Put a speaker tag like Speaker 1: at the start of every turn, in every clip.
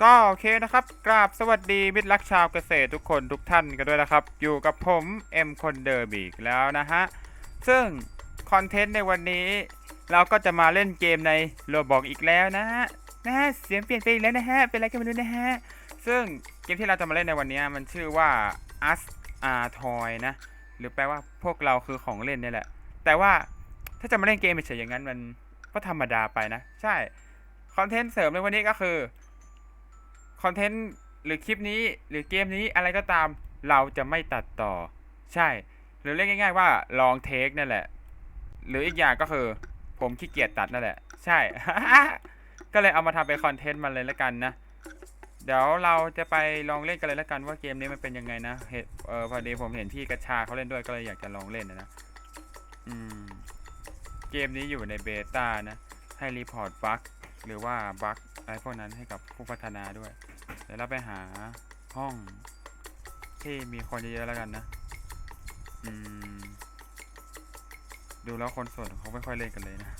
Speaker 1: ก็โอเคนะครับ กราบสวัสดีมิตรรักชาวเกษตรทุกคนทุกท่านกันด้วยนะครับ อยู่กับผมเอ็มคนเดิมอีกแล้วนะฮะ ซึ่งคอนเทนต์ในวันนี้ เราก็จะมาเล่นเกมในโรบอกอีกแล้วนะฮะนะฮะเสียงเปลี่ยนไปอีกแล้วนะฮะ เป็นอะไรกันไม่รู้นะฮะ ซึ่งเกมที่เราจะมาเล่นในวันนี้มันชื่อว่า Us Are Toy นะ หรือแปลว่าพวกเราคือของเล่นนี่แหละ แต่ว่าถ้าจะมาเล่นเกมเฉยๆอย่างนั้นมันก็ธรรมดาไปนะ ใช่ คอนเทนต์เสริมในวันนี้ก็คือ คอนเทนต์หรือคลิปนี้หรือเกมนี้อะไรก็ตามเราจะไม่ตัดต่อ ใช่ หรือเรียกง่ายๆว่าลองเทคนั่นแหละ หรืออีกอย่างก็คือผมขี้เกียจตัดนั่นแหละ ใช่ ก็เลยเอามาทำเป็นคอนเทนต์มันเลยแล้วกันนะ เดี๋ยวเราจะไปลองเล่นกันเลยแล้วกันว่าเกมนี้มันเป็นยังไงนะเห็นเออพอดีผมเห็นพี่กระชาเขาเล่นด้วยก็เลยอยากจะลองเล่นนะนะอืมเกมนี้อยู่ในเบต้านะ ให้รีพอร์ตบั๊กหรือว่าบั๊กอะไรพวกนั้นให้กับผู้พัฒนาด้วย ดี๋ยวเราไปหาห้องที่มีคนเยอะๆแล้วกันนะ อืม ดูแล้วคนส่วนเขาไม่ค่อยเล่นกันเลยนะ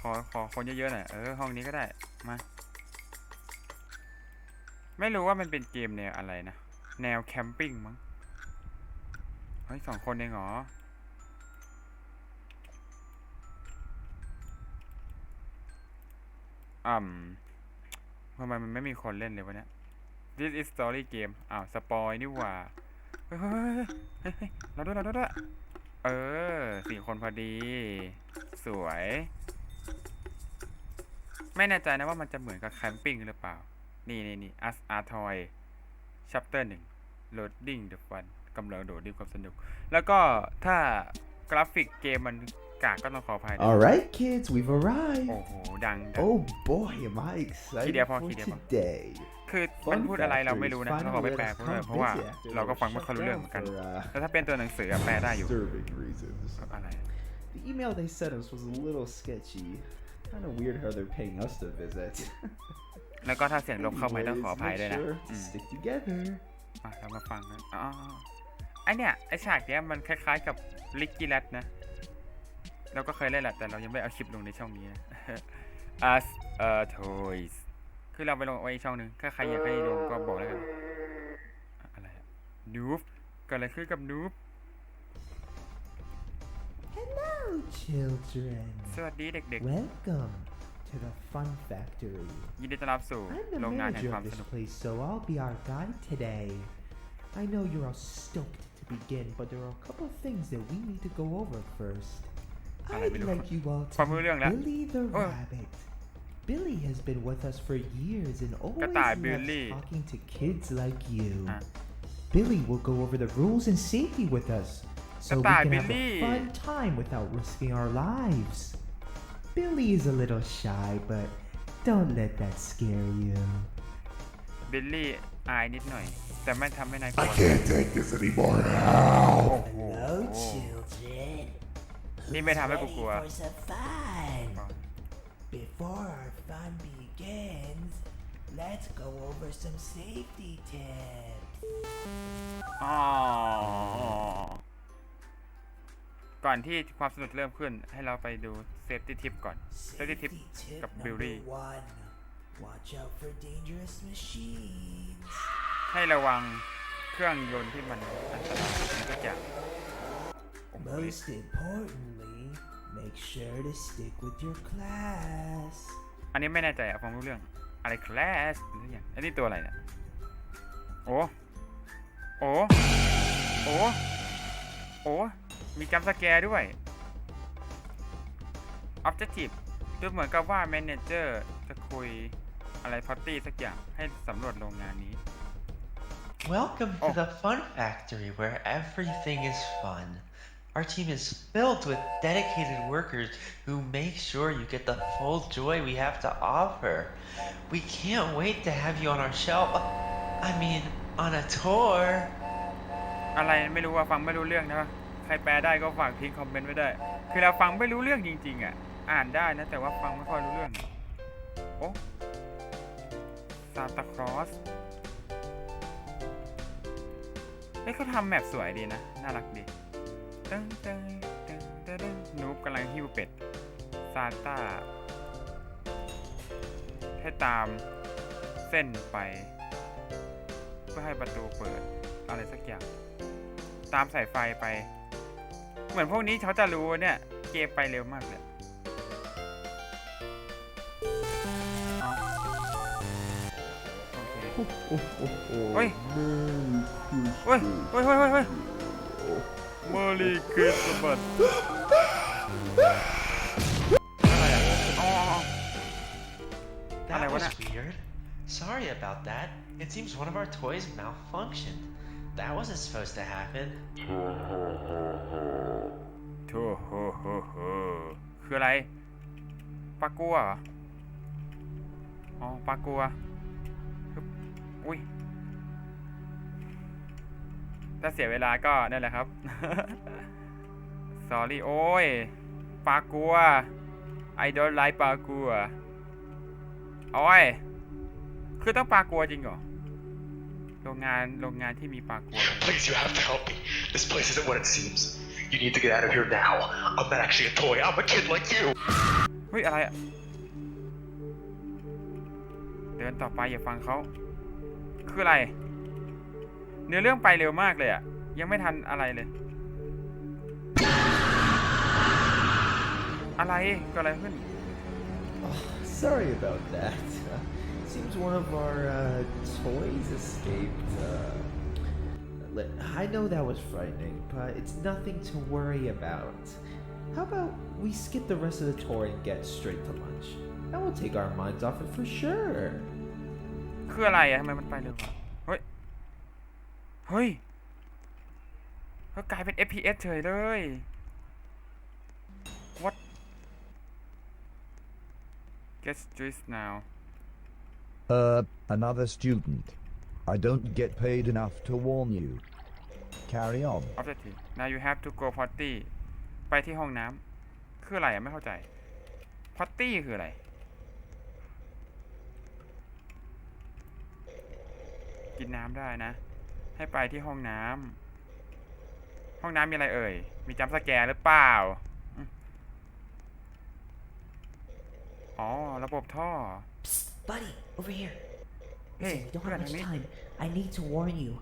Speaker 1: ขอขอคนเยอะๆหน่อย เออ ห้องนี้ก็ได้ มา ไม่รู้ว่ามันเป็นเกมแนวอะไรนะ แนวแคมปิ้งมั้ง เฮ้ยสองคนเองเหรออืม ทำไมมันไม่มีคนเล่นเลยวะเนี่ย This is story game อ้าวสปอยนี่หว่าเฮ้ยเฮ้ยเฮ้ยเราด้วยเราด้วยเออสี่คนพอดี สวย ไม่แน่ใจนะว่ามันจะเหมือนกับแคมปิ้งหรือเปล่า นี่นี่นี่ Us Are Toy Chapter หนึ่ง Loading the Fun กำลังโดดดิ้ความสนุก แล้วก็ถ้ากราฟิกเกมมัน กากก็ต้องขออภัยนะ
Speaker 2: All right, kids, we've arrived.
Speaker 1: โอ้โห ดังดัง
Speaker 2: Oh boy, am I excited
Speaker 1: Kidia po,
Speaker 2: for
Speaker 1: kidia po.
Speaker 2: today.
Speaker 1: คือมันพูดอะไรเราไม่รู้นะเราขอไปแปลเพราะเพราะว่าเราก็ฟังไม่ค่อยรู้เรื่องเหมือนกัน
Speaker 2: For, uh,
Speaker 1: แต่ถ้าเป็นตัวหนังสืออะแปลได้อยู่
Speaker 2: disturbing reasons.
Speaker 1: อะไร
Speaker 2: The email they sent us was a little sketchy. Kind of weird how they're paying us to visit.
Speaker 1: แล้วก็ถ้าเสียงลบเข้ามาต้องขออ
Speaker 2: Anyways,
Speaker 1: ภัย
Speaker 2: make
Speaker 1: ด้วยนะ
Speaker 2: sure
Speaker 1: อื
Speaker 2: to
Speaker 1: ม
Speaker 2: stick together.
Speaker 1: อะเรามาฟังกันอ๋อไอเนี่ยไอฉากเนี้ยมันคล้ายๆกับลิกกี้แรดนะ เราก็เคยเล่นแหละแต่เรายังไม่เอาคลิปลงในช่องนี้นะ Us a Toys คือเราไปลงไว้อีกช่องหนึ่งถ้าใครอยากให้ลงก็บอกแล้วกันอะอะไรนูบเกิดอะไรขึ้นกับนูบ
Speaker 2: Hello, children.
Speaker 1: สวัสดีเด็ก
Speaker 2: Welcome to the Fun Factory.
Speaker 1: ๆ ยินดีต้อนรับสู่
Speaker 2: I'm the
Speaker 1: โรงงานแห่ง
Speaker 2: manager
Speaker 1: ความ
Speaker 2: of
Speaker 1: ส
Speaker 2: this
Speaker 1: นุก
Speaker 2: place, so I'll be our guide today. I know you're all stoked to begin, but there are a couple of things that we need to go over first.
Speaker 1: Alright,
Speaker 2: I'd
Speaker 1: Billy.
Speaker 2: like you all to
Speaker 1: ความรู้เรื่องแล้ว
Speaker 2: Billy the
Speaker 1: Oh.
Speaker 2: Rabbit. Billy has been with us for years and always
Speaker 1: กระต่าย
Speaker 2: loves
Speaker 1: Billy
Speaker 2: talking to kids like you.
Speaker 1: อ่ะ
Speaker 2: Billy will go over the rules and safety with us, so we
Speaker 1: Goodbye,
Speaker 2: can
Speaker 1: Billy.
Speaker 2: have a fun time without risking our lives. Billy is a little shy, but don't let that scare you.
Speaker 1: บิลลี่อายนิดหน่อย แต่ไม่ทำให้นายกลั
Speaker 3: I
Speaker 1: ว
Speaker 3: can't take this anymore. Ow!
Speaker 1: โอ้โห
Speaker 4: Hello, children.
Speaker 1: นี่ไม่ทำให้กู
Speaker 4: Ready
Speaker 1: กลัว
Speaker 4: for some fun? Before our fun begins, let's go over some safety tips.
Speaker 1: อ๋อก่อนที่ความสนุกเริ่มขึ้นให้เราไปดูเซฟตี้ทิปก่อน เซฟตี้ทิป
Speaker 4: Safety tip
Speaker 1: กับบิล
Speaker 4: number
Speaker 1: ลี่
Speaker 4: one. Watch out for dangerous machines.
Speaker 1: ให้ระวังเครื่องยนต์ที่มันอันตรายทุกอย่างโอ้โห
Speaker 4: Most importantly, make sure to stick with your class.
Speaker 1: อันนี้ไม่แน่ใจอะฟังรู้เรื่อง อะไรคลาสหรืออย่างอันนี้ตัวอะไรเนี่ย โอ้ โอ้ โอ้ โอ้ มีจัมป์สแกร์ด้วย Objective ดูเหมือนกับว่า Manager จะคุยอะไรพอตตี้สักอย่างให้สำรวจโรงงานนี้
Speaker 5: Welcome
Speaker 1: Oh.
Speaker 5: to the Fun Factory where everything is fun. Our team is filled with dedicated workers who make sure you get the full joy we have to offer. We can't wait to have you on our show. I mean, on a tour.
Speaker 1: อะไรไม่รู้ว่าฟังไม่รู้เรื่องนะ ใครแปลได้ก็ฝากทิ้งคอมเมนต์ไว้ได้คือเราฟังไม่รู้เรื่องจริง ๆอะ อ่านได้นะแต่ว่าฟังไม่ค่อยรู้เรื่อง โอ้ซานตาครอสเฮ้ยเขาทำแมปสวยดีนะ น่ารักดี ตึ้งตึ้งตึ้งตึ้งตึ้งนูบกำลังหิ้วเป็ด ซานต้า ให้ตามเซส้นไป เพื่อให้ประตูเปิด อะไรสักอย่าง ตามสายไฟไป เหมือนพวกนี้เขาจะรู้เนี่ย เกมไปเร็วมากเลยเอาโอเคเฮ้ยเฮ้ยเฮ้ยเฮ้ย เฮ้ย เฮ้ยมารีคริสต์มาสอะไรอ่ะอ๋ออ๋อ
Speaker 5: That
Speaker 1: Hello,
Speaker 5: was
Speaker 1: what-
Speaker 5: weird. Sorry about that. It seems one of our toys malfunctioned. That wasn't supposed to happen.
Speaker 1: โธ่โหโหโหคืออะไรปลากัวเหรออ๋อปลากัวฮึบอุ้ย ถ้าเสียเวลาก็นั่นแหละครับ sorry โอ้ยปลากัว I don't like ปลากัวโอ้ยคือต้องปลากัวจริงเหรอโรงงานโรงงานที่มีปลากัว
Speaker 6: Please, you have to help me. This place isn't what it seems. You need to get out of here now. I'm not actually a toy. I'm a kid like you.
Speaker 1: เฮ้ยอะไรอะเดินต่อไปอย่าฟังเขาคืออะไร เนื้อเรื่องไปเร็วมากเลยอะยังไม่ทันอะไรเลย อะไรเกิดอะไรขึ้น
Speaker 2: Sorry about that. Uh, seems one of our uh, toys escaped. Uh, li- I know that was frightening, but it's nothing to worry about. How about we skip the rest of the tour and get straight to lunch? That will take our minds off it for sure.
Speaker 1: คืออะไรอะทำไมมันไปเร็วอะเฮ้ย เฮ้ยก็กลายเป็น FPS เฉยเลย What Get stressed now
Speaker 7: Uh, another student. I don't get paid enough to warn you. Carry on.
Speaker 1: Objective now you have to go potty ไปที่ห้องน้ำคืออะไรอะไม่เข้าใจ potty คืออะไรกินน้ำได้นะ ให้ไปที่ห้องน้ำห้องน้ำมีอะไรเอ่ย มีจัมป์สแกร์หรือเปล่าอืมอ๋อ ระบบท่อ
Speaker 4: Psst, buddy, over here.
Speaker 1: Hey,
Speaker 4: Listen, we don't
Speaker 1: hold
Speaker 4: have
Speaker 1: on,
Speaker 4: much
Speaker 1: mate.
Speaker 4: time. I need to warn you.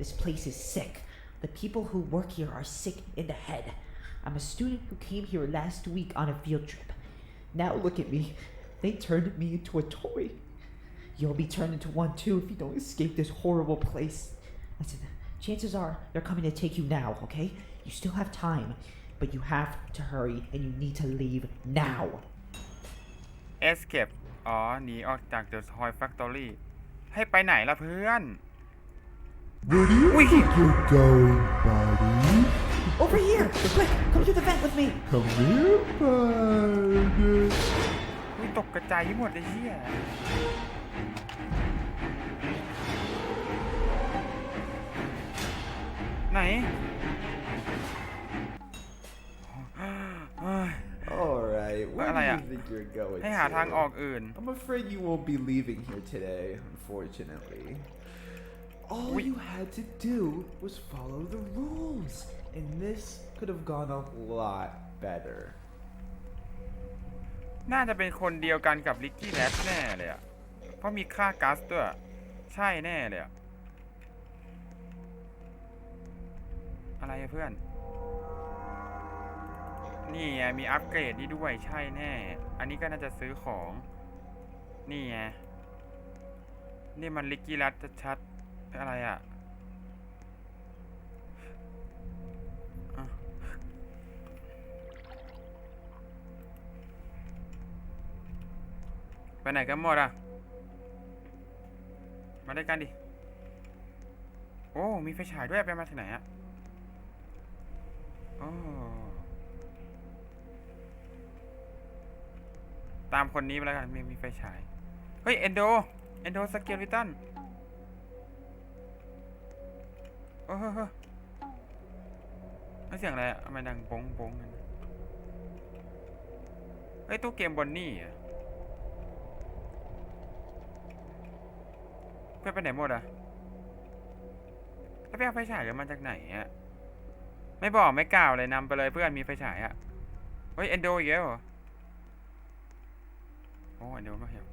Speaker 4: This place is sick. The people who work here are sick in the head. I'm a student who came here last week on a field trip. Now look at me. They turned me into a toy. You'll be turned into one too if you don't escape this horrible place. Listen, chances are they're coming to take you now, okay? You still have time, but you have to hurry and you need to leave now.
Speaker 1: escape อ๋อ หนีออกจาก The Toy Factory ให้ไปไหนล่ะเพื่อน
Speaker 3: Where do you think you're going, buddy?
Speaker 4: Over here! Quick, come to the vent with me!
Speaker 3: Come here, buddy.
Speaker 1: อุ้ยตกกระจายหมดไอ้เหี้ย ไหนเฮ้ย
Speaker 2: Alright, where do
Speaker 1: อะไร
Speaker 2: you
Speaker 1: อะ
Speaker 2: think you're going?
Speaker 1: ให้หาทาง
Speaker 2: to?
Speaker 1: ออกอื่น
Speaker 2: I'm afraid you won't be leaving here today, unfortunately. All
Speaker 1: We-
Speaker 2: you had to do was follow the rules, and this could have gone a lot better.
Speaker 1: น่าจะเป็นคนเดียวกันกับลิกกี้แรดแน่เลยอะเพราะมีค่าก๊าซด้วย ใช่แน่เลยอะ อะไรเพื่อน นี่ไงมีอัปเกรดนี่ด้วยใช่แน่ อันนี้ก็น่าจะซื้อของ นี่ไง นี่มันลิกกี้แรดชัดๆอะไรอะ่ะไปไหนกันหมดอะ มาด้วยกันดิ โอ้ มีไฟฉายด้วย ไปมาที่ไหนอะ ตามคนนี้ไปแล้วกันมีมีไฟฉาย เฮ้ย เอนโด เอนโดสเกลิตันโอ้โหเฮ้ยเสียงอะไรอะทำไมดังโป้งโป้งกันเฮ้ย ตู้เกมบอนนี่อะเพื่อนไปไหนหมดอะแล้วไปเอาไฟฉายกันมาจากไหนอะ ไม่บอกไม่กล่าวเลยนำไปเลยเพื่อนมีไฟฉายอะเฮ้ยเอนโดอีกแล้วเหรอโอ้เอนโดม่เห็น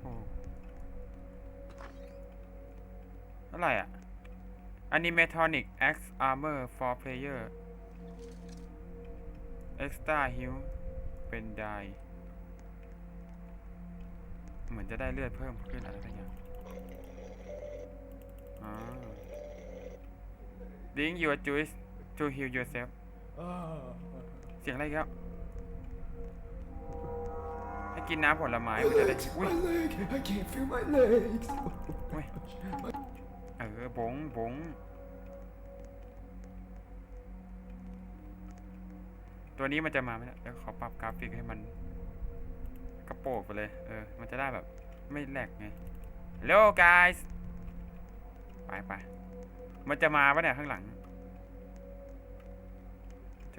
Speaker 1: โอ้ท่าไหร่อะ Animatronic X Armor for Player Extra Heal เป็นไดเหมือนจะได้เลือดเพิ่มขึ้นอะไรสักอย่างอ๋อ Drink your juice to heal yourself เสียงอะไรอีกแล้วให้กินน้ำผลไม้มันจะได้อุ้ย
Speaker 3: My leg! I can't feel my legs!
Speaker 1: อุ้ยเออบงบงตัวนี้มันจะมาไหมเนี่ยเดี๋ยวขอปรับกราฟิกให้มันกระโปกไปเลย เออ มันจะได้แบบไม่แหลกไง Hello guys ไปไปมันจะมาปะเนี่ยข้างหลังเ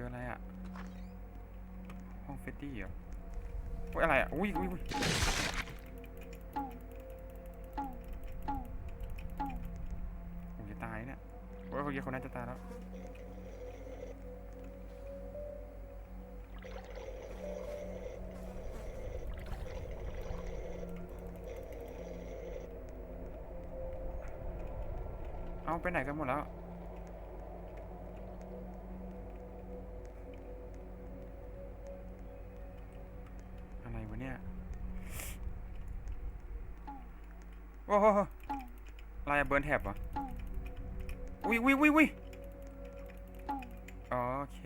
Speaker 1: จออะไรอะห้องเฟตตี้เหรออุ้ยอะไรอะอุ้ยอุ้ยอุ้ยผมจะตายเนี่ยโอ้ยคนนี้คนนั้นจะตายแล้วเอาไปไหนกันหมดแล้ว โอ้โหอะไรเบิร์นแท็บเหรออุ้ยอุ้ยอุ้ยอุ้ยโอเค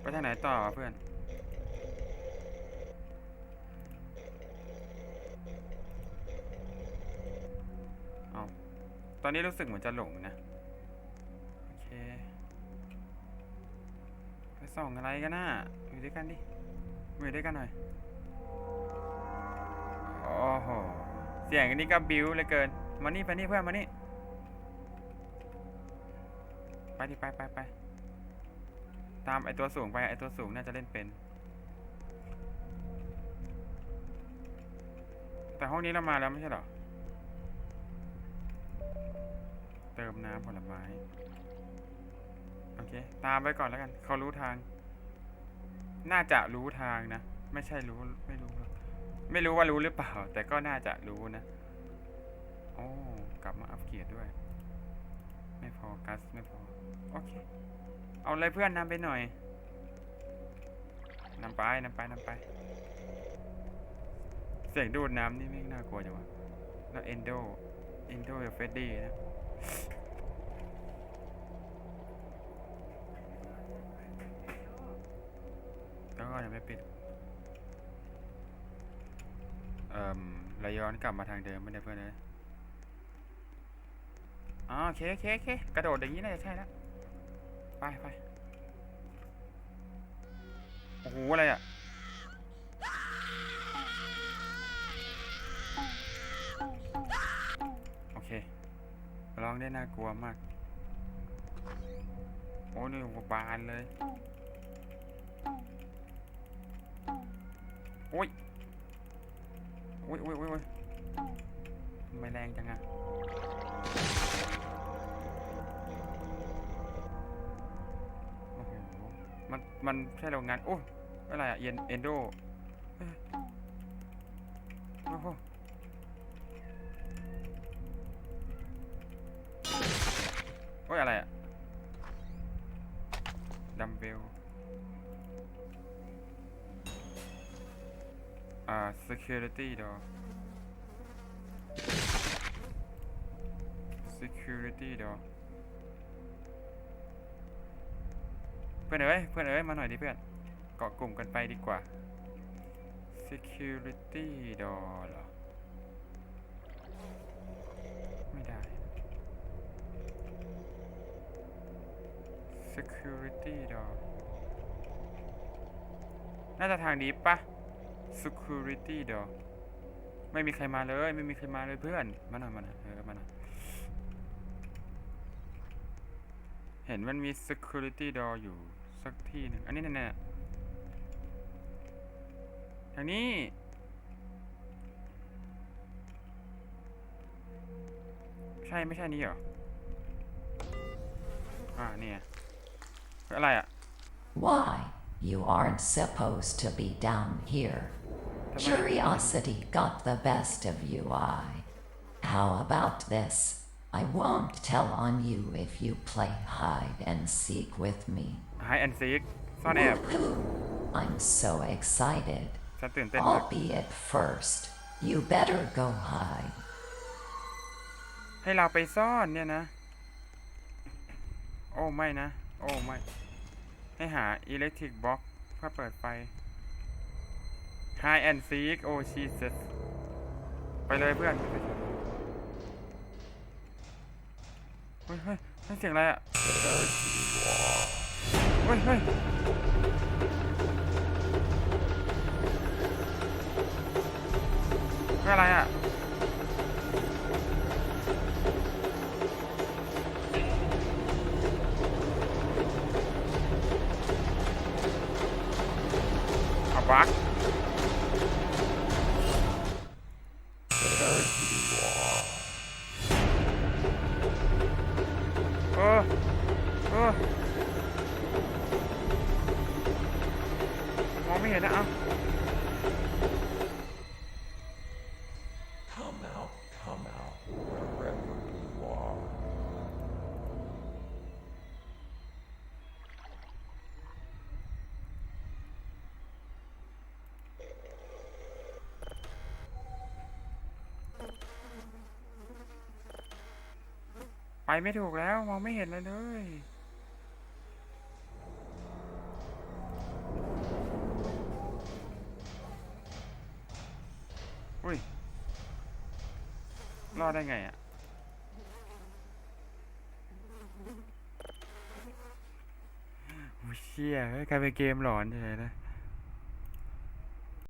Speaker 1: ไปทางไหนต่อวะเพื่อนเอาตอนนี้รู้สึกเหมือนจะหลงนะ โอเค ไปส่องอะไรกันน่ะอยู่ด้วยกันดิอยู่ด้วยกันหน่อย อ้โห เสียงอันนี้ก็บิ้วเหลยเกิน มานี่ไปนี่เพื่อนมานี่ ไปดิไปไปไป ตามไอตัวสูงไปไอตัวสูงน่าจะเล่นเป็น แต่ห้องนี้เรามาแล้วไม่ใช่หรอ เติมน้ำผลไม้ โอเค ตามไปก่อนแล้วกัน เขารู้ทาง น่าจะรู้ทางนะ ไม่ใช่รู้ไม่รู้ ไม่รู้ว่ารู้หรือเปล่า แต่ก็น่าจะรู้นะโอ้กลับมาอัปเกรดด้วย ไม่พอกัสไม่พอ โอเค เอาเลยเพื่อนนำไปหน่อยนำไปนำไปนำไป เสียงดูดน้ำนี่ไม่น่ากลัวจังวะแล้วเอนโดเอนโดกับเฟดดี้นะแล้วก็ยังไม่ปิด เอ่มเราย้อนกลับมาทางเดิมไม่ได้เพื่อนเลยอ๋อโอเคโอเคโอเคกระโดดอย่างนี้น่าจะใช่แล้วไปไปโอ้โหอะไรอะโอเคร้องได้น่ากลัวมาก โอ้นี่หัวบานเลย โอ้ย โอ้ยโอ้ยโอ้ยโอ้ยทำไมแรงจังอะโอ้โห มัน มันใช่โรงงาน โอ้ยอะไรอะเย็นเอนโดโอ้โหโอ้ยอะไรอะดัมเบลา security door security door เพื่อนเอ้ย เพื่อนเอ้ย มาหน่อยดิเพื่อน เกาะกลุ่มกันไปดีกว่า security door เหรอ ไม่ได้ security door น่าจะทางนี้ปะ security door ไม่มีใครมาเลย ไม่มีใครมาเลยเพื่อนมาหน่อยมาหน่อยเออมาหน่อยเห็นมันมี security door อยู่สักที่หนึ่งอันนี้แน่ๆทางนี้ ใช่ไม่ใช่นี้เหรอ อ่าเนี่ยเฮ้ยอะไรอะ
Speaker 8: Why? You aren't supposed to be down here.
Speaker 1: ทำไม
Speaker 8: Curiosity got the best of you, I. How about this? I won't tell on you if you play hide and seek with me.
Speaker 1: ไฮแอนซีกซ่อนแอบ
Speaker 8: Woohoo! I'm so excited.
Speaker 1: ฉันตื่นเต้นมาก
Speaker 8: Albeit first, you better go hide.
Speaker 1: ให้เราไปซ่อนเนี่ยนะ โอ้ไม่นะ โอ้ไม่ ให้หาอิเล็กทริกบ็อกเพื่อเปิดไฟ High and Seek โอ้ชีเซสไปเลยเพื่อนเฮ้ยเฮ้ยเสียงอะไรอะเฮ้ยเฮ้ยเพื่ออะไรอะเอาบัก ไม่ถูกแล้วมองไม่เห็นเลยเลยอุ้ย รอดได้ไงอะโอ้ยเชี่ยเฮ้ยกลายเป็นเกมหลอนเฉยๆนะ